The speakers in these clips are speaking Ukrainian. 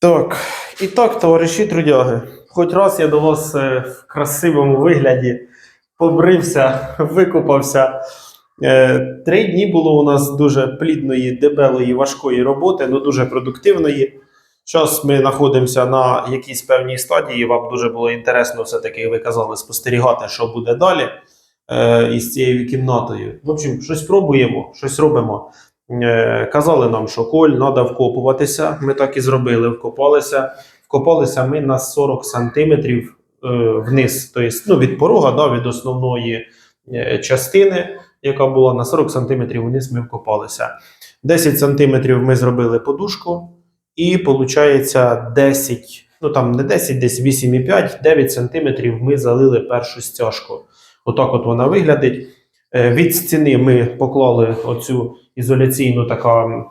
Так, і так, товариші трудяги, хоч раз я до вас е, в красивому вигляді побрився, викупався. Е, Три дні було у нас дуже плідної, дебелої, важкої роботи, але дуже продуктивної. Зараз ми знаходимося на якійсь певній стадії. Вам дуже було інтересно, все-таки ви казали, спостерігати, що буде далі е, із цією кімнатою. В общем, щось пробуємо, щось робимо. Е, казали нам, що коль треба вкопуватися. Ми так і зробили. Вкопалися. Вкопалися ми на 40 сантиметрів е, вниз, тобто ну, від порога, да, від основної е, частини, яка була на 40 сантиметрів вниз, ми вкопалися. 10 сантиметрів ми зробили подушку, і виходить 10, ну там не 10, десь 8,5, 9 сантиметрів ми залили першу стяжку. Отак от вона виглядить. Е, Від стіни ми поклали оцю ізоляційну така,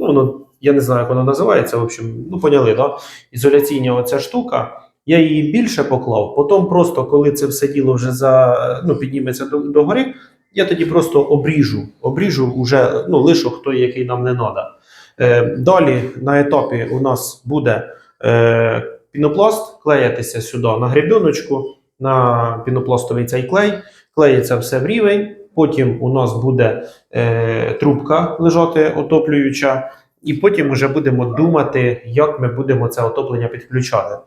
ну, я не знаю, як вона називається. В общем, ну поняли, да? Ізоляційна оця штука. Я її більше поклав. Потім просто, коли це все діло вже за, ну, підніметься до, до гори, я тоді просто обріжу. Обріжу вже ну, лишок той, який нам не треба. Е, далі на етапі у нас буде е, пінопласт клеїтися сюди на гребіночку, на пінопластовий цей клей. Клеїться все в рівень. Потім у нас буде е, трубка лежати отоплююча, і потім вже будемо думати, як ми будемо це отоплення підключати.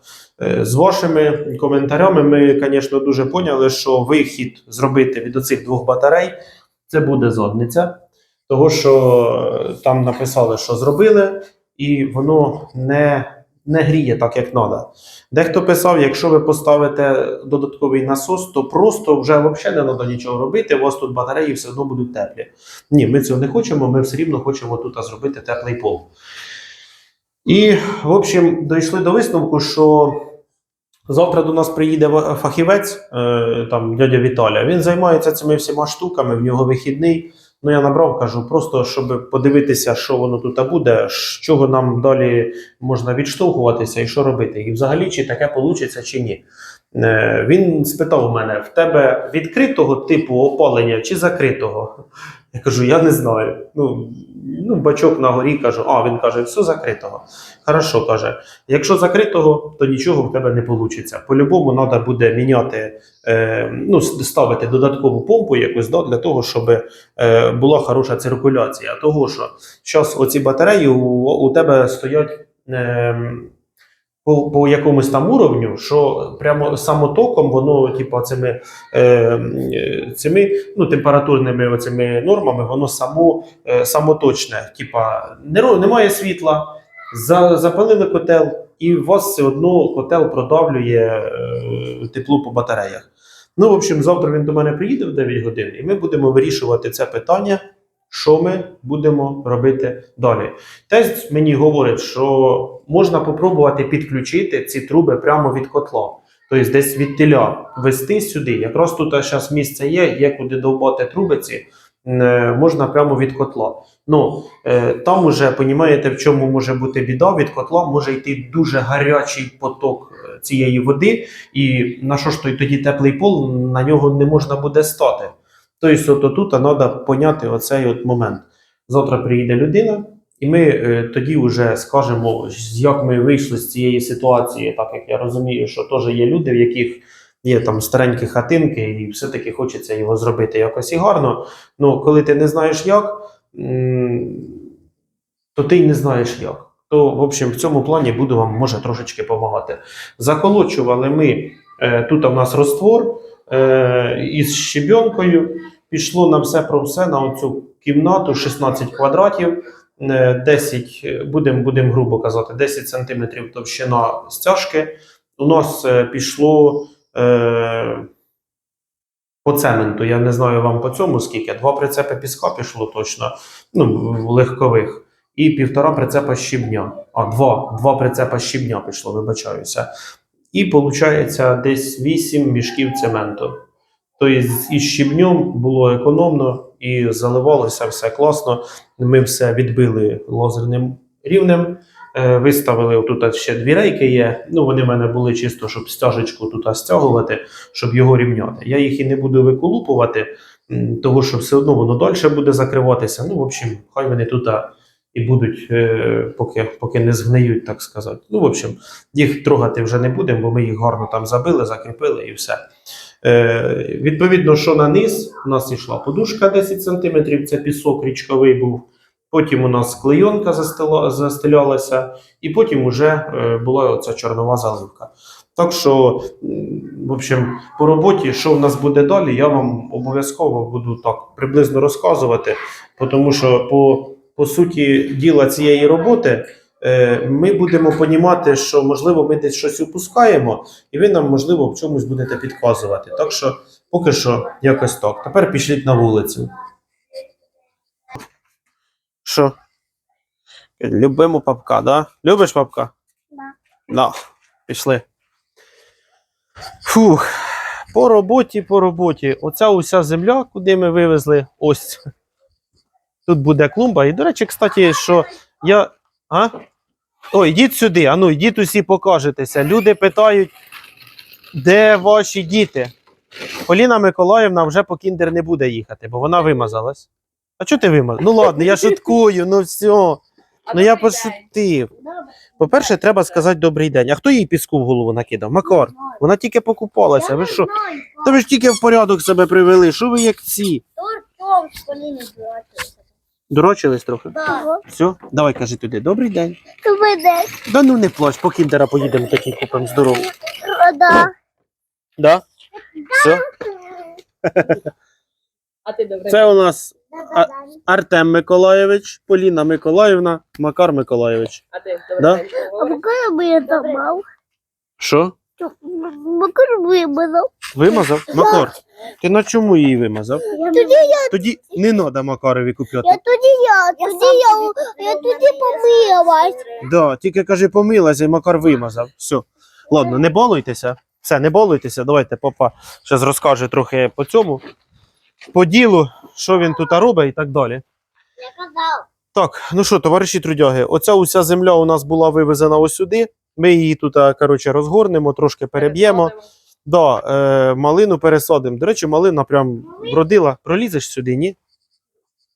Е, з вашими коментарями ми, звісно, дуже поняли, що вихід зробити від оцих двох батарей це буде задниця, того що е, там написали, що зробили, і воно не, не гріє так, як треба. Дехто писав, якщо ви поставите додатковий насос, то просто вже взагалі не треба нічого робити. У вас тут батареї все одно будуть теплі. Ні, ми цього не хочемо. Ми все рівно хочемо тут зробити теплий пол. І, в общем, дійшли до висновку, що завтра до нас приїде фахівець, е, там дядя Віталя. Він займається цими всіма штуками, в нього вихідний. Ну, я набрав, кажу, просто щоб подивитися, що воно тут буде, з чого нам далі можна відштовхуватися і що робити. І взагалі, чи таке вийде, чи ні. Е, Він спитав у мене: в тебе відкритого типу опалення чи закритого? Я кажу, я не знаю. Ну, ну бачок на горі кажу, а він каже, все закритого. Хорошо, каже. Якщо закритого, то нічого в тебе не вийде. По-любому треба буде міняти, е, ну, ставити додаткову помпу якусь да, для того, щоб е, була хороша циркуляція. Того що зараз оці батареї у, у тебе стоять. Е, по, по якомусь там уровню, що прямо самотоком воно, типу, цими, е, е, цими ну, температурними оцими нормами, воно само, е, самоточне. Типа, немає світла, за, запалили котел, і у вас все одно котел продавлює е, тепло по батареях. Ну, в общем, завтра він до мене приїде в 9 годин, і ми будемо вирішувати це питання, що ми будемо робити далі. Тесть мені говорить, що можна попробувати підключити ці труби прямо від котла. Тобто десь від теля вести сюди. Якраз тут зараз місце є, є куди довбати трубиці, е, можна прямо від котла. Ну, е, там уже, розумієте, в чому може бути біда, від котла може йти дуже гарячий поток е, цієї води, і на що ж той тоді теплий пол, на нього не можна буде стати. Тобто, от тут треба поняти оцей от момент. Завтра приїде людина, і ми е, тоді вже скажемо, як ми вийшли з цієї ситуації, так як я розумію, що теж є люди, в яких є там старенькі хатинки, і все-таки хочеться його зробити якось і гарно. Ну, коли ти не знаєш як, то ти й не знаєш як. То, в общем, в цьому плані буду вам може трошечки допомагати. Заколочували ми е, тут у нас роствор е, із щебенкою. Пішло на все про все на оцю кімнату 16 квадратів. Е, 10, будемо будем грубо казати, 10 сантиметрів товщина стяжки. У нас е, пішло е, по цементу, я не знаю вам по цьому скільки. Два прицепи піска пішло точно, ну, легкових, і півтора прицепа щебня. А, два, два прицепа щебня пішло, вибачаюся. І виходить десь 8 мішків цементу. Тобто із щебнем було економно і заливалося все класно. Ми все відбили лазерним рівнем. Е, Виставили тут ще дві рейки є. Ну, вони в мене були чисто, щоб стяжечку тут стягувати, щоб його рівняти. Я їх і не буду виколупувати, того що все одно воно далі буде закриватися. Ну, в общем, хай вони тут і будуть, е, поки, поки не згниють, так сказати. Ну, в общем, їх трогати вже не будемо, бо ми їх гарно там забили, закріпили і все. Е, відповідно, що на низ, у нас йшла подушка 10 см, це пісок річковий був. Потім у нас клейонка застелялася, і потім вже е, була оця чорнова заливка. Так що, в общем, по роботі, що в нас буде далі, я вам обов'язково буду так приблизно розказувати, тому що по, по суті діла цієї роботи е, ми будемо понімати, що можливо ми десь щось упускаємо, і ви нам, можливо, в чомусь будете підказувати. Так що поки що якось так. Тепер пішліть на вулицю. Що? Любимо папка, да? Любиш папка? Да. Да. Пішли. Фух. По роботі, по роботі. Оця уся земля, куди ми вивезли, ось. Тут буде клумба. І, до речі, кстати, що я. А? О, йдіть сюди, а ну, йдіть усі покажетеся. Люди питають, де ваші діти? Поліна Миколаївна вже по кіндер не буде їхати, бо вона вимазалась. А чого ти вимазалась? Ну ладно, я шуткую, ну все. Ну я пошутив. По-перше, треба сказати добрий день. А хто їй піску в голову накидав? Макар, вона тільки покупалася. Ви що? Та ви ж тільки в порядок себе привели. Що ви як ці? Дурочились трохи? Все, давай кажи туди. Добрий день. Добрий день. Да ну не плач, по кіндера поїдемо такий купимо здоровий. Да. Да? Все. А ти добре. Це у нас Артем Миколаєвич, Поліна Миколаївна, Макар Миколаєвич. А ти добре. Да? А говориш? покажи мені добав. Що? Мені добав. Вимазав? Макар, ти на чому її вимазав? Тоді я, Тоді не треба Макарові купляти. я тоді я, тоді я, я тоді помилась. Да, тільки кажи, помилася, і Макар вимазав. Все. Ладно, не балуйтеся. Все, не балуйтеся. Давайте папа зараз розкаже трохи по цьому. По ділу, що він тут робить і так далі. Я казав. Так, ну що, товариші трудяги, оця уся земля у нас була вивезена ось сюди. Ми її тут, коротше, розгорнемо, трошки переб'ємо. Да, е, малину пересадимо. До речі, малина прям вродила. Пролізеш сюди, ні?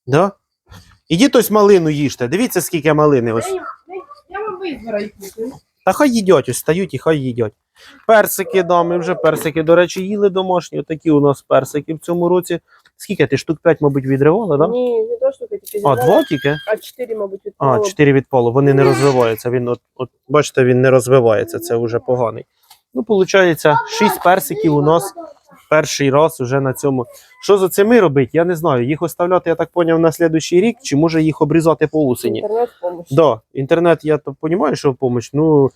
Да? Ідіть ось малину їжте. Дивіться, скільки малини ось. Я вам визбираю. Та хай їдять, ось стають і хай їдять. Персики, да, ми вже персики, до речі, їли домашні. Такі у нас персики в цьому році. Скільки ти штук 5, мабуть, відривали, да? Ні, не то штуки, тільки А, два тільки? А чотири, мабуть, від А, 4 від полу. Вони не розвиваються. Він, от, от, бачите, він не розвивається, це вже поганий. Ну, виходить, 6 персиків у нас перший раз уже на цьому. Що за цими робити, я не знаю. Їх оставляти, я так поняв, на слідуючий рік, чи може їх обрізати по осені. Інтернет помощь. Да, інтернет, я то розумію, що в помощь. Ну,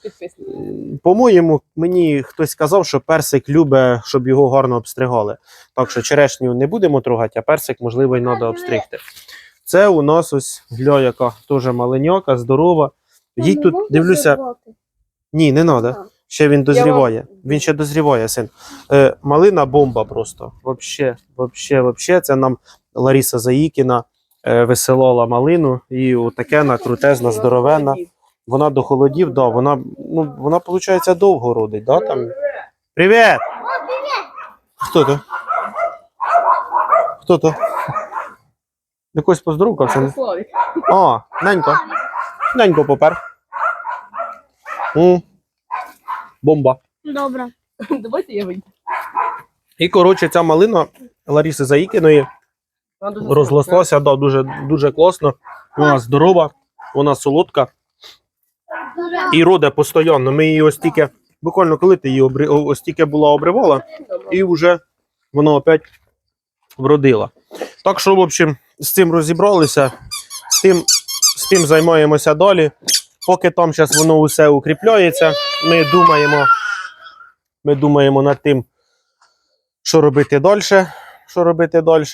По-моєму, мені хтось сказав, що персик любить, щоб його гарно обстригали. Так що черешню не будемо трогати, а персик, можливо, й треба обстригти. Це у нас ось гля, яка теж маленьока, здорова. Їй тут дивлюся. Ні, не треба. Ще він дозріває. Він ще дозріває, син. Е, малина бомба просто. Вообще, вообще, вообще. Це нам Лариса Заїкіна е, висилала малину, і отаке на крутезна, здоровенна. Вона до холодів, да, вона, ну, вона, виходить, довго родить, да, там. Привіт! Хто то? Хто то? Якось поздоровкався. А, ненько. Ненько попер. М. Бомба. Добре. Давайте я вийду. І, коротше, ця малина Ларіси дуже розрослася, да, дуже, дуже класно. Вона здорова, вона солодка. І роде постійно. Ми її ось тільки, буквально коли ти її обри... ось тільки була обривала, і вже вона опять вродила. Так що, в общем, з цим розібралися, з тим, з тим займаємося далі. Поки там зараз воно усе укріпляється, ми думаємо, ми думаємо над тим, що робити далі, що робити далі.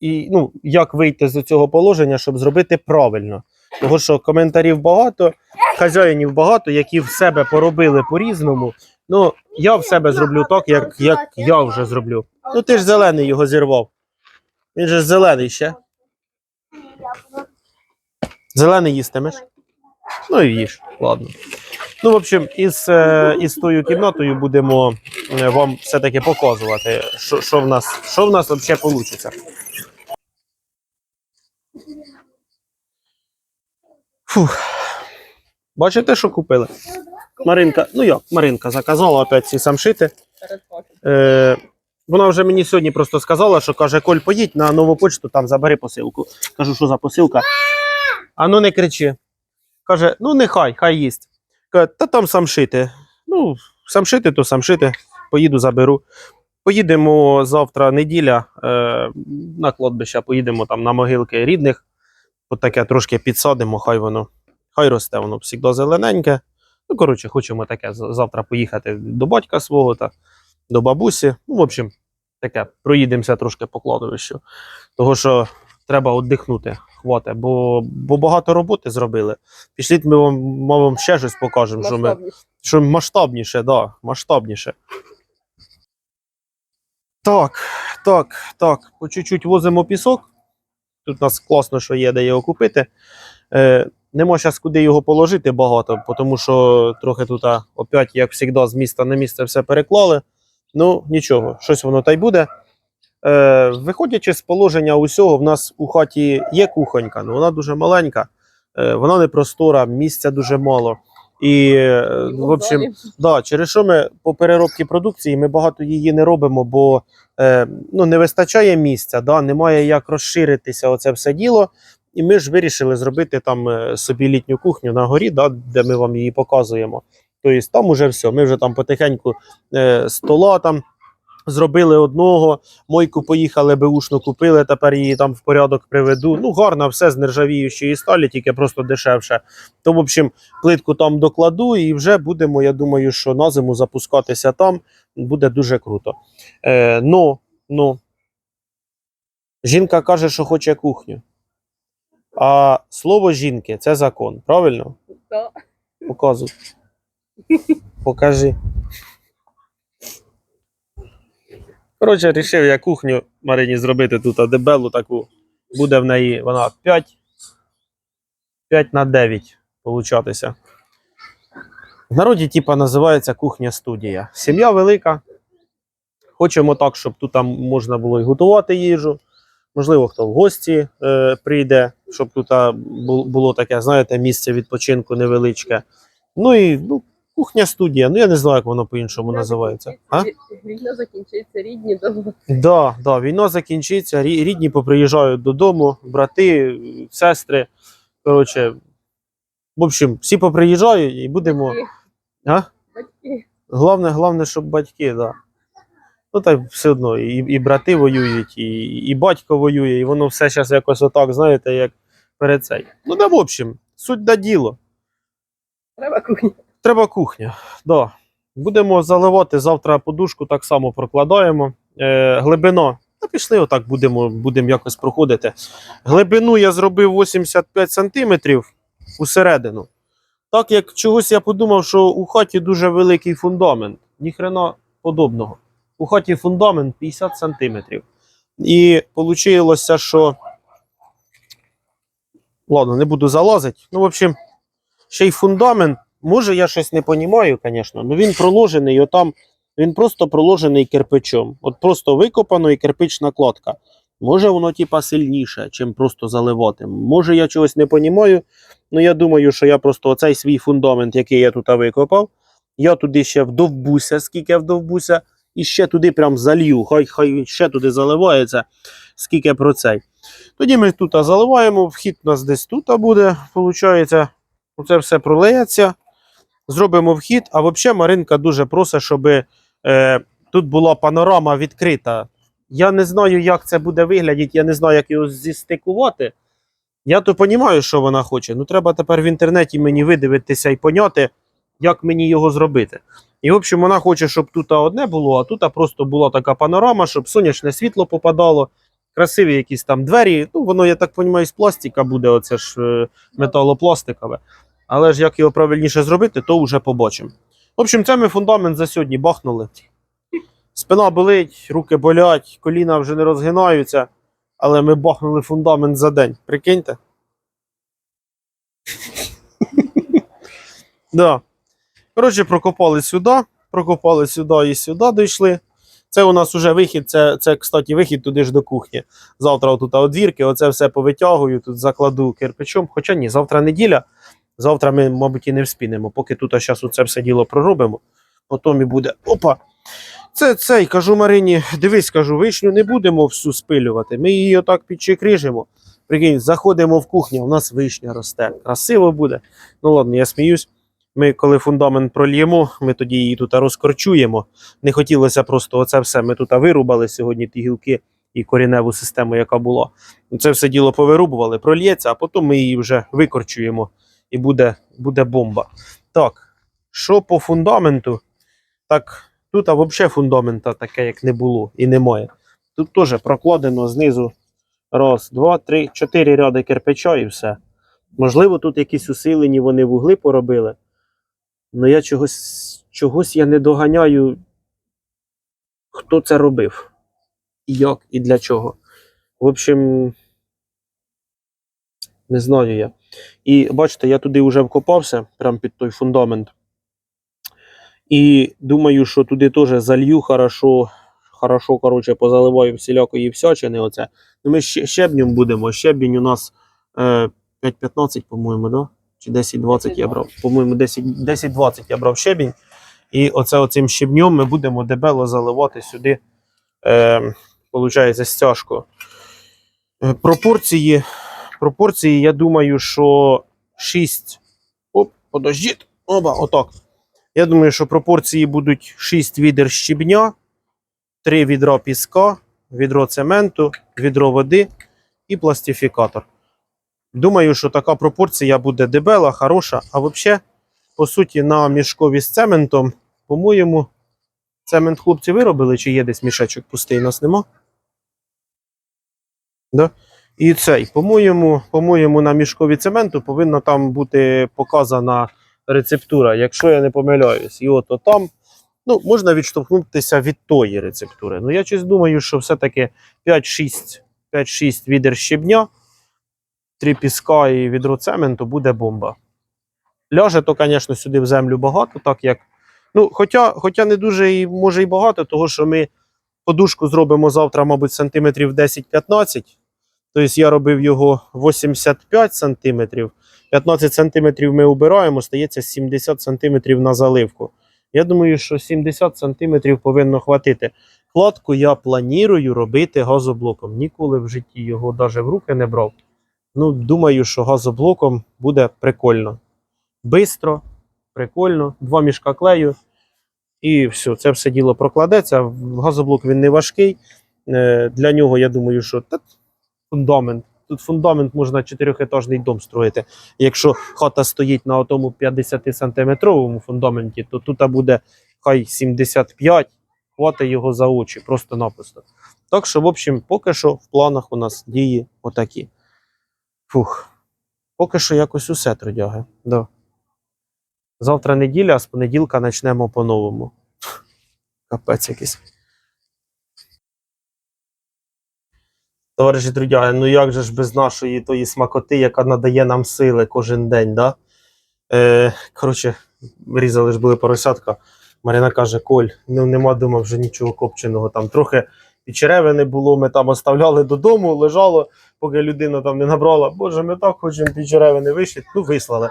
І ну, як вийти з цього положення, щоб зробити правильно. Тому що коментарів багато, хазяїнів багато, які в себе поробили по-різному. Ну, я в себе зроблю так, як, як я вже зроблю. Ну, ти ж зелений його зірвав. Він же зелений ще. Зелений їстимеш? Ну і їж, ладно. Ну, в общем, із, е, із тою кімнатою будемо е, вам все-таки показувати, що, що в нас, що в нас взагалі вийде. Фух. Бачите, що купили? Маринка, ну як, Маринка заказала опять ці самшити. Е, вона вже мені сьогодні просто сказала, що каже: Коль, поїдь на нову почту, там забери посилку. Кажу, що за посилка? А ну не кричи. Каже, ну нехай, хай їсть. Каже, та там самшити. Ну, самшити, то самшити. Поїду, заберу. Поїдемо завтра неділя е, на кладбище, поїдемо там на могилки рідних. От таке трошки підсадимо, хай воно, хай росте, воно завжди зелененьке. Ну, коротше, хочемо таке завтра поїхати до батька свого та до бабусі. Ну, в общем, таке, проїдемося трошки по кладовищу. Того, що треба віддихнути, хвате, бо, бо багато роботи зробили. Пішліть, ми вам, ми вам ще щось покажемо, що, ми, що масштабніше, да, масштабніше. Так, так, так. По чуть-чуть возимо пісок. Тут у нас класно, що є, де його купити. Е, нема зараз куди його положити багато, тому що трохи тут, опять, як завжди, з міста на місце все переклали. Ну, нічого, щось воно та й буде. Е, виходячи з положення усього, в нас у хаті є кухонька, але вона дуже маленька, е, вона не простора, місця дуже мало. І, е, в общем, Да, через що ми по переробці продукції ми багато її не робимо, бо е, ну, не вистачає місця, да, немає як розширитися оце все діло. І ми ж вирішили зробити там е, собі літню кухню на горі, да, де ми вам її показуємо. Тобто там уже все. Ми вже там потихеньку е, стола там зробили одного, мойку поїхали, беушну купили, тепер її там в порядок приведу. Ну, гарно, все з нержавіючої сталі, тільки просто дешевше. То, в общем, плитку там докладу, і вже будемо, я думаю, що на зиму запускатися там буде дуже круто. Е, ну, ну, жінка каже, що хоче кухню. А слово жінки це закон, правильно? Да. Показуй. Покажи. Коротше, рішив я кухню Марині зробити тут дебелу таку. Буде в неї вона 5, 5 на 9 получатися. В народі, типа, називається кухня студія. Сім'я велика. Хочемо так, щоб тут там можна було і готувати їжу. Можливо, хто в гості е, прийде, щоб тут було таке, знаєте, місце відпочинку невеличке. Ну і ну, кухня студія. Ну я не знаю, як воно по-іншому називається. А? Війна закінчиться, рідні дома. Да, да, війна закінчиться, рідні поприїжджають додому, брати, сестри. Коротше, в общем, всі поприїжджають і будемо. Батьки, А? батьки. Головне, головне, щоб батьки, да. Ну так все одно, і, і брати воюють, і, і батько воює, і воно все зараз якось отак, знаєте, як перед цей. Ну, да, в общем, суть да діло. Треба кухня. Треба кухня. Да. Будемо заливати завтра подушку, так само прокладаємо. Е, глибина. Та пішли, отак будемо, будемо якось проходити. Глибину я зробив 85 см усередину. Так як чогось я подумав, що у хаті дуже великий фундамент. Ніхрена подобного. У хаті фундамент 50 см. І вийшло, що. Ладно, не буду залазити. Ну, в общем, ще й фундамент. Може, я щось не розумію, звісно, але він проложений отам, він просто проложений кирпичом. От просто викопано і кирпична кладка. Може, воно типа сильніше, чим просто заливати. Може, я чогось не розумію. Ну, я думаю, що я просто оцей свій фундамент, який я тут викопав, я туди ще вдовбуся, скільки вдовбуся, і ще туди прям залью. Хай хай ще туди заливається, скільки про цей. Тоді ми тут заливаємо, вхід у нас десь тут буде, виходить. Оце все пролиється. Зробимо вхід. А взагалі Маринка дуже просить, щоб е, тут була панорама відкрита. Я не знаю, як це буде виглядати, я не знаю, як його зістикувати. Я то розумію, що вона хоче. Ну треба тепер в інтернеті мені видивитися і поняти, як мені його зробити. І, в общем, вона хоче, щоб тут одне було, а тут просто була така панорама, щоб сонячне світло попадало, красиві якісь там двері. Ну, воно, я так розумію, з пластика буде, оце ж е, металопластикове. Але ж як його правильніше зробити, то вже побачимо. В общем, це ми фундамент за сьогодні бахнули. Спина болить, руки болять, коліна вже не розгинаються, але ми бахнули фундамент за день. Прикиньте. да. Коротше, прокопали сюди, прокопали сюди і сюди дійшли. Це у нас уже вихід, це, це кстати, вихід туди ж до кухні. Завтра отут одвірки, оце все повитягую, тут закладу кирпичом. Хоча ні, завтра неділя. Завтра ми, мабуть, і не вспінемо. Поки тут зараз це все діло проробимо, потім і буде. Опа! Це цей, кажу Марині, дивись, кажу, вишню не будемо всю спилювати. Ми її отак підчекрижимо. Прикинь, заходимо в кухню, у нас вишня росте. Красиво буде. Ну ладно, я сміюсь. Ми, коли фундамент прольємо, ми тоді її тут розкорчуємо. Не хотілося просто оце все. Ми тут вирубали сьогодні ті гілки і коріневу систему, яка була. Це все діло повирубували, прольється, а потім ми її вже викорчуємо і буде, буде бомба. Так, що по фундаменту? Так, тут а взагалі фундамента таке, як не було і немає. Тут теж прокладено знизу раз, два, три, чотири ряди кирпича і все. Можливо, тут якісь усилені вони вугли поробили. Ну я чогось, чогось я не доганяю, хто це робив, і як, і для чого. В общем, не знаю я. І бачите, я туди вже вкопався, прямо під той фундамент. І думаю, що туди теж залью хорошо, хорошо, коротше, позаливаю всілякої всячини. Оце. Ну, ми ще, щебнем будемо. Щебінь у нас е, 5-15, по-моєму, да? Чи 10-20 я брав. По-моєму, 10 10-20 я брав щебінь. І оце оцим щебнем ми будемо дебело заливати сюди, е, получається, стяжку. Е, пропорції, пропорції, я думаю, що 6. Оп, подождіть. Оба, отак. Я думаю, що пропорції будуть 6 відер щебня, 3 відра піска, відро цементу, відро води і пластифікатор. Думаю, що така пропорція буде дебела, хороша. А взагалі, по суті, на мішкові з цементом, по-моєму, цемент хлопці виробили, чи є десь мішечок пустий, нас нема. Да? І цей, по-моєму, по-моєму, на мішкові цементу повинна там бути показана рецептура, якщо я не помиляюсь. І от там ну, можна відштовхнутися від тої рецептури. Ну, я щось думаю, що все-таки 5-6 5-6 відер щебня, 3 піска і відро цементу буде бомба. Ляже, то, звісно, сюди в землю багато, так як. Ну, хоча, хоча не дуже і може і багато, того що ми подушку зробимо завтра, мабуть, сантиметрів 10-15. Тобто я робив його 85 сантиметрів. 15 сантиметрів ми убираємо, стається 70 сантиметрів на заливку. Я думаю, що 70 сантиметрів повинно хватити. Кладку я планую робити газоблоком. Ніколи в житті його навіть в руки не брав. Ну, думаю, що газоблоком буде прикольно. Бистро, прикольно, два мішка клею. І все, це все діло прокладеться. Газоблок він не важкий. Е, Для нього, я думаю, що фундамент. Тут фундамент можна чотирьохетажний дом строїти. Якщо хата стоїть на тому 50-сантиметровому фундаменті, то тут буде хай 75, хватить його за очі, просто-напросто. Так що, в общем, поки що в планах у нас дії отакі. Фух. Поки що якось усе трудяги. Да. Завтра неділя, а з понеділка почнемо по-новому. Капець якийсь. Товариші трудяги, ну як же ж без нашої тої смакоти, яка надає нам сили кожен день, да? Е, коротше, різали ж були поросятка. Марина каже: Коль, ну нема дома вже нічого копченого. Там трохи печереви не було, ми там оставляли додому, лежало, поки людина там не набрала. Боже, ми так хочемо печереви не вийшли, ну вислали.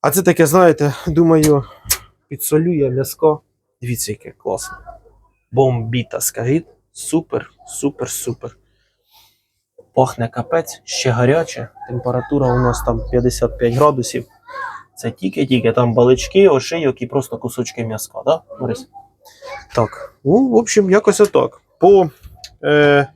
А це таке, знаєте, думаю, підсолює м'яско. Дивіться, яке класне. Бомбіта, скажіть. Супер, супер, супер. Пахне капець, ще гаряче. Температура у нас там 55 градусів. Це тільки-тільки там балички, ошийок і просто кусочки м'яска, да, Борис? Так. Ну, в общем, якось отак. По е,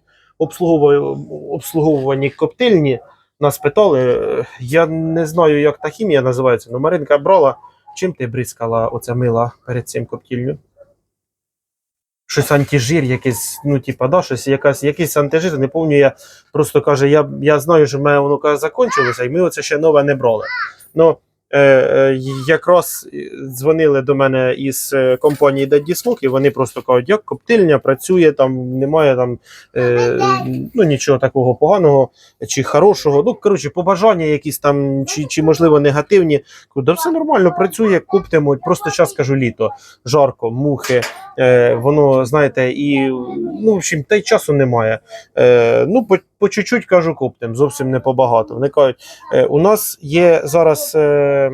обслуговуванні, коптильні нас питали. е, Я не знаю, як та хімія називається, але Маринка брала. Чим ти бризкала оце мила перед цим коптільню? Щось антижир, якийсь, ну, типа, да, щось, якась, якийсь антижир, не пам'ятаю, я просто каже, я, я знаю, що в мене воно каже, закінчилося, і ми оце ще нове не брали. Ну, е, е, якраз дзвонили до мене із е, компанії Daddy Smoke, і вони просто кажуть, як коптильня працює, там немає там е, ну, нічого такого поганого чи хорошого. Ну, коротше, побажання якісь там, чи, чи можливо негативні. Да все нормально працює, куптимо. Просто зараз кажу літо. Жарко, мухи, Е, воно, знаєте, і ну, в общем, та й часу немає. Е, ну, по, по чуть-чуть кажу коптим, зовсім не побагато. Вони кажуть, е, у нас є зараз. Е,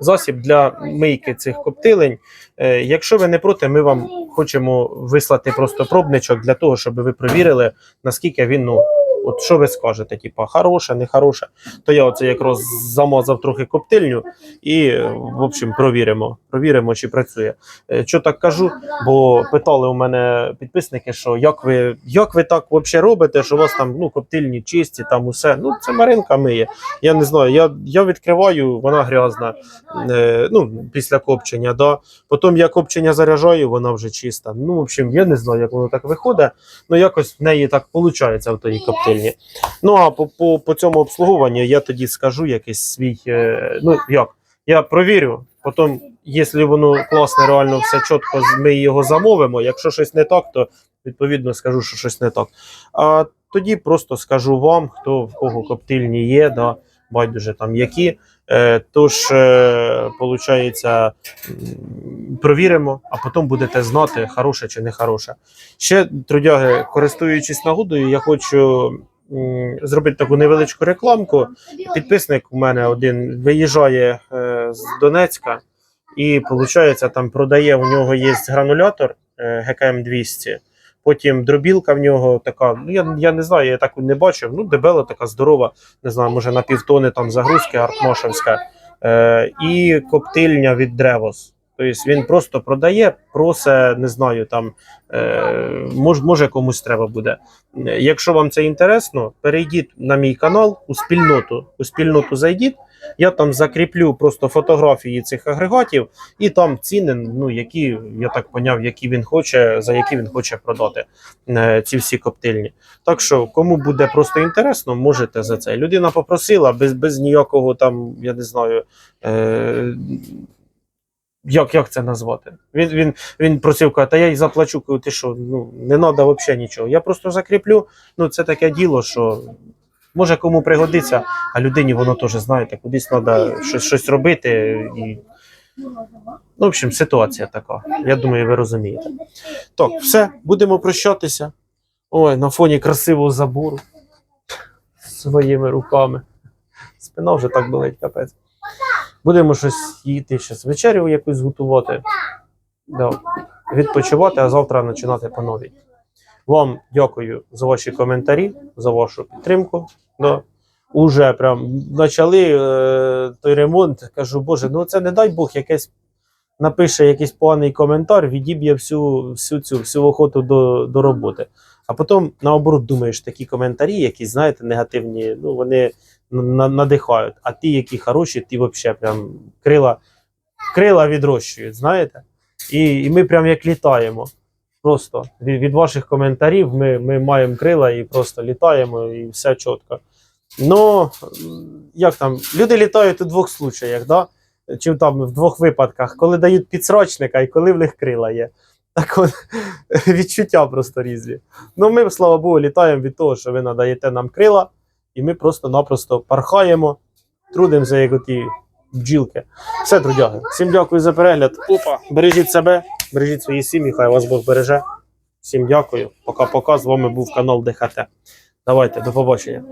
Засіб для мийки цих коптилень. Е, якщо ви не проти, ми вам хочемо вислати просто пробничок для того, щоб ви провірили, наскільки він, ну, от що ви скажете, типа, хороше, не хороше. То я оце якраз замазав трохи коптильню і, в общем, провіримо. Провіримо, чи працює. Е, Що так кажу? Бо питали у мене підписники, що як ви, як ви так взагалі робите, що у вас там ну, коптильні чисті, там усе. Ну, це Маринка миє. Я не знаю, я, я відкриваю, вона грязна. Е, ну, після копчення, да. Потім я копчення заряджаю, вона вже чиста. Ну, в общем, я не знаю, як воно так виходить. Ну, якось в неї так виходить в тій коптильні. Ну, а по, по, по цьому обслуговуванню я тоді скажу якийсь свій. Е, ну, як? Я провірю, потім, якщо воно класне, реально все чітко, ми його замовимо. Якщо щось не так, то відповідно скажу, що щось не так. А тоді просто скажу вам, хто в кого коптильні є, да, байдуже там які. Е, Тож, е, виходить, провіримо, а потім будете знати, хороше чи не хороше. Ще, трудяги, користуючись нагодою, я хочу зробити таку невеличку рекламку. Підписник у мене один виїжджає е, з Донецька і, виходить, там продає, у нього є гранулятор е, ГКМ 200. Потім дробілка в нього така, ну я, я не знаю, я так не бачив. Ну, дебела така здорова, не знаю, може на півтони там загрузки артмошевська. Е, і коптильня від Древос. Тобто він просто продає, просить, не знаю, там е, мож, може комусь треба буде. Е, Якщо вам це інтересно, перейдіть на мій канал у спільноту. У спільноту зайдіть. Я там закріплю просто фотографії цих агрегатів, і там ціни, ну які я так поняв, які він хоче, за які він хоче продати е, ці всі коптильні. Так що, кому буде просто інтересно, можете за це. Людина попросила без, без ніякого там, я не знаю. Е, як, як це назвати? Він, він, він просив, каже, та я й заплачу, ти що, ну, не треба взагалі нічого. Я просто закріплю. Ну, це таке діло, що може кому пригодиться, а людині воно теж, знаєте, кудись треба щось, щось робити. І... Ну, в общем, ситуація така. Я думаю, ви розумієте. Так, все, будемо прощатися. Ой, на фоні красивого забору. Своїми руками. Спина вже так болить, капець. Будемо щось їти, щось вечерю якусь готувати. Да. Відпочивати, а завтра починати по новій. Вам дякую за ваші коментарі, за вашу підтримку. Да. Уже прям почали е, той ремонт. Кажу, Боже, ну це не дай Бог, якесь напише якийсь поганий коментар, відіб'є всю, всю цю всю охоту до, до роботи. А потім, наоборот, думаєш, такі коментарі, які, знаєте, негативні, ну вони на- надихають. А ті, які хороші, ті взагалі прям крила, крила відрощують, знаєте? І, і ми прям як літаємо. Просто від, від ваших коментарів ми, ми маємо крила і просто літаємо, і все чітко. Ну, як там, люди літають у двох случаях, да? чи там в двох випадках, коли дають підсрочника і коли в них крила є. Так от, відчуття просто різні. Ну, ми, слава Богу, літаємо від того, що ви надаєте нам крила, і ми просто-напросто пархаємо, трудимося, як оті бджілки. Все, трудяги. Всім дякую за перегляд. Опа, бережіть себе, бережіть свої сім'ї, хай вас Бог береже. Всім дякую. Пока-пока. З вами був канал ДХТ. Давайте, до побачення.